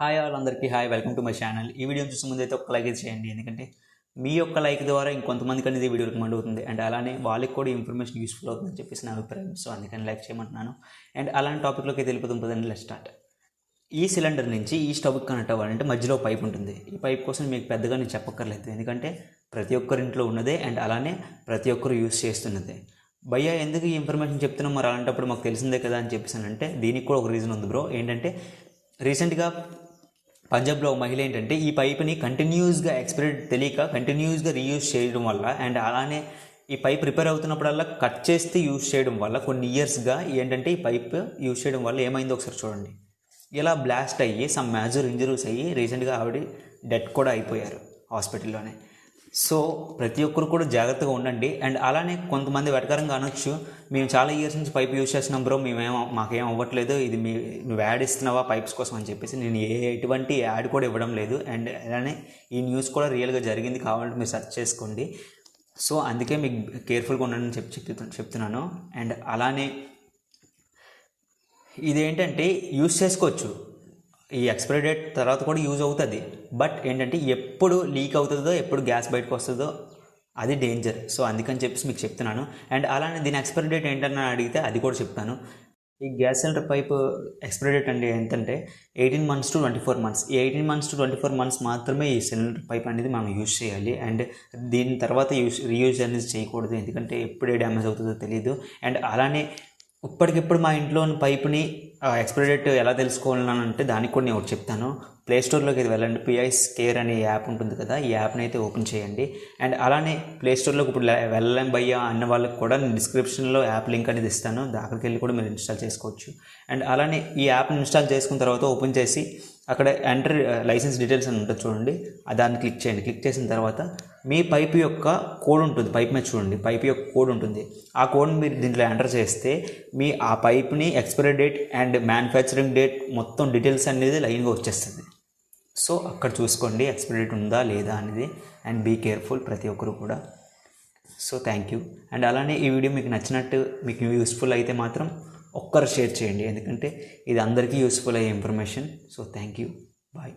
Hi వాళ్ళందరికీ hi welcome to my channel ఈ video చూసే ముందు అయితే ఒక లైక్ అయితే చేయండి. ఎందుకంటే మీ యొక్క లైక్ ద్వారా ఇంకొంతమందికి అనేది వీడియో రికమెండ్ అవుతుంది. అండ్ అలానే వాళ్ళకి కూడా ఇన్ఫర్మేషన్ యూస్ఫుల్ అవుతుందని చెప్పేసి నా అభిప్రాయం. సో అందుకని లైక్ చేయమంటున్నాను. అండ్ అలాంటి టాపిక్లోకి వెళ్ళిపోతుంది లెట్ స్టార్ట్ ఈ సిలిండర్ నుంచి ఈ స్టవ్కి కనెక్ట్ అవ్వాలంటే మధ్యలో పైప్ ఉంటుంది. ఈ పైప్ కోసం మీకు పెద్దగా నేను చెప్పక్కర్లేదు. ఎందుకంటే ప్రతి ఒక్కరి ఇంట్లో ఉన్నదే అండ్ అలానే ప్రతి ఒక్కరు యూస్ చేస్తున్నదే. భయ్యా ఎందుకు ఈ ఇన్ఫర్మేషన్ చెప్తున్నాం మరి అలాంటప్పుడు మాకు తెలిసిందే కదా అని చెప్పేసానంటే దీనికి కూడా ఒక రీజన్ ఉంది బ్రో ఏంటంటే రీసెంట్గా పంజాబ్లో ఒక మహిళ ఏంటంటే ఈ పైప్ని కంటిన్యూస్గా ఎక్స్పైరీ తెలియక కంటిన్యూస్గా రీయూజ్ చేయడం వల్ల అండ్ అలానే ఈ పైప్ రిపేర్ అవుతున్నప్పుడల్లా కట్ చేస్తే యూజ్ చేయడం వల్ల కొన్ని ఇయర్స్గా ఏంటంటే ఈ పైప్ యూజ్ చేయడం వల్ల ఏమైందో ఒకసారి చూడండి. ఇలా బ్లాస్ట్ అయ్యి సమ్ మేజర్ ఇంజరీస్ అయ్యి రీసెంట్గా ఆవిడ డెత్ కూడా అయిపోయారు హాస్పిటల్లోనే. సో ప్రతి ఒక్కరు కూడా జాగ్రత్తగా ఉండండి. అండ్ అలానే కొంతమంది వెటకరంగా అనొచ్చు. మేము చాలా ఇయర్స్ నుంచి పైప్ యూజ్ చేస్తున్నాం బ్రో. మేమేం మాకేం అవ్వట్లేదు. ఇది మీ నువ్వు యాడ్ ఇస్తున్నావా పైప్స్ కోసం అని చెప్పేసి నేను ఏ ఎటువంటి యాడ్ కూడా ఇవ్వడం లేదు. అండ్ అలానే ఈ న్యూస్ కూడా రియల్గా జరిగింది కావాలంటే మీరు సెర్చ్ చేసుకోండి. సో అందుకే మీకు కేర్ఫుల్గా ఉండండి చెప్పి చెప్తు చెప్తున్నాను. అండ్ అలానే ఇదేంటంటే యూస్ చేసుకోవచ్చు. ఈ ఎక్స్పైరీ డేట్ తర్వాత కూడా యూజ్ అవుతుంది. బట్ ఏంటంటే ఎప్పుడు లీక్ అవుతుందో ఎప్పుడు గ్యాస్ బయటకు వస్తుందో అది డేంజర్ సో అందుకని చెప్పేసి మీకు చెప్తున్నాను. అండ్ అలానే దీని ఎక్స్పైరీ డేట్ ఏంటని అడిగితే అది కూడా చెప్తాను. ఈ gas cylinder pipe expiry date అంటే ఎంతంటే eighteen months to twenty four months ఈ eighteen months to twenty four months మాత్రమే ఈ సిలిండర్ పైప్ అనేది మనం యూజ్ చేయాలి. అండ్ దీని తర్వాత యూస్ రీయూజ్ అనేది చేయకూడదు. ఎందుకంటే ఎప్పుడే డ్యామేజ్ అవుతుందో తెలియదు అండ్ అలానే ఇప్పటికిప్పుడు మా ఇంట్లోని పైప్ని ఎక్స్పైరీ డేట్ ఎలా తెలుసుకోవాలని అంటే దానికి కూడా నేను ఒకటి చెప్తాను. ప్లే స్టోర్లోకి అయితే వెళ్ళండి. పిఐస్ కేర్ అనే యాప్ ఉంటుంది కదా ఈ యాప్ని అయితే ఓపెన్ చేయండి. అండ్ అలానే ప్లేస్టోర్లోకి ఇప్పుడు వెళ్ళలేం భయ్యా అన్న వాళ్ళకి కూడా నేను డిస్క్రిప్షన్లో యాప్ లింక్ అనేది ఇస్తాను. దానికి వెళ్ళి కూడా మీరు ఇన్స్టాల్ చేసుకోవచ్చు. అండ్ అలానే ఈ యాప్ని ఇన్స్టాల్ చేసుకున్న తర్వాత ఓపెన్ చేసి అక్కడ ఎంటర్ లైసెన్స్ డీటెయిల్స్ అని ఉంటుంది చూడండి. దాన్ని క్లిక్ చేయండి. క్లిక్ చేసిన తర్వాత మీ పైప్ యొక్క కోడ్ ఉంటుంది. పైప్ మీద చూడండి. పైప్ యొక్క కోడ్ ఉంటుంది. ఆ కోడ్ మీరు దీంట్లో ఎంటర్ చేస్తే మీ ఆ పైప్ని expiry date and manufacturing date మొత్తం డీటెయిల్స్ అనేది లైన్గా వచ్చేస్తుంది. సో అక్కడ చూసుకోండి ఎక్స్పైరీ డేట్ ఉందా లేదా అనేది అండ్ బీ కేర్ఫుల్ ప్రతి ఒక్కరు కూడా. సో థ్యాంక్ యూ అండ్ అలానే ఈ వీడియో మీకు నచ్చినట్టు మీకు యూస్ఫుల్ అయితే మాత్రం ఒక్కరు షేర్ చేయండి. ఎందుకంటే ఇది అందరికీ యూస్ఫుల్ అయ్యే information so thank you bye